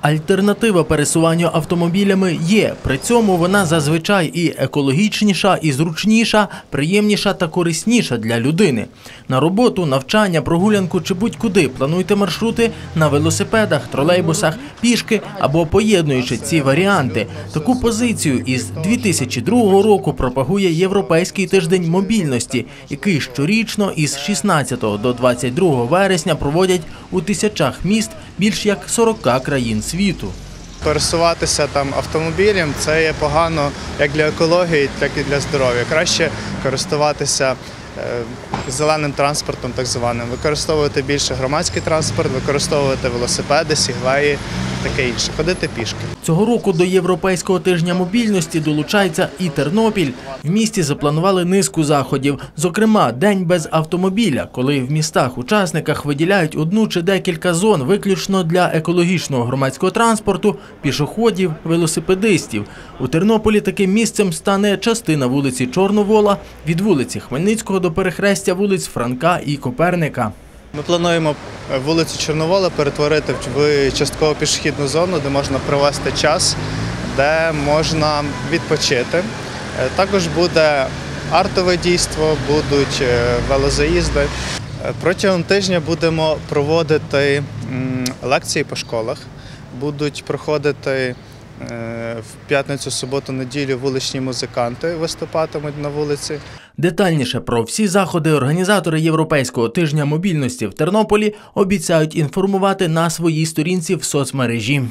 Альтернатива пересуванню автомобілями є. При цьому вона зазвичай і екологічніша, і зручніша, приємніша та корисніша для людини. На роботу, навчання, прогулянку чи будь-куди плануйте маршрути на велосипедах, тролейбусах, пішки або поєднуючи ці варіанти. Таку позицію із 2002 року пропагує Європейський тиждень мобільності, який щорічно із 16 до 22 вересня проводять у тисячах міст більш як 40 країн світу. Пересуватися там автомобілем це є погано як для екології, так і для здоров'я. Краще користуватися е, зеленим транспортом, так званим, використовувати більше громадський транспорт, використовувати велосипеди, сігвеї, таке інше, ходити пішки. Цього року до Європейського тижня мобільності долучається і Тернопіль. В місті запланували низку заходів, зокрема День без автомобіля, коли в містах-учасниках виділяють одну чи декілька зон виключно для екологічного громадського транспорту, пішоходів, велосипедистів. У Тернополі таким місцем стане частина вулиці Чорновола від вулиці Хмельницького до перехрестя вулиць Франка і Коперника. Ми плануємо е, вулицю Чорновола перетворити в частково пішохідну зону, де можна провести час, де можна відпочити. Е, Також буде артове дійство, будуть е, велозаїзди. Протягом тижня будемо проводити лекції по школах, будуть проходити в п'ятницю, суботу, неділю вуличні музиканти виступатимуть на вулиці. Детальніше про всі заходи організатори Європейського тижня мобільності в Тернополі обіцяють інформувати на своїй сторінці в соцмережі.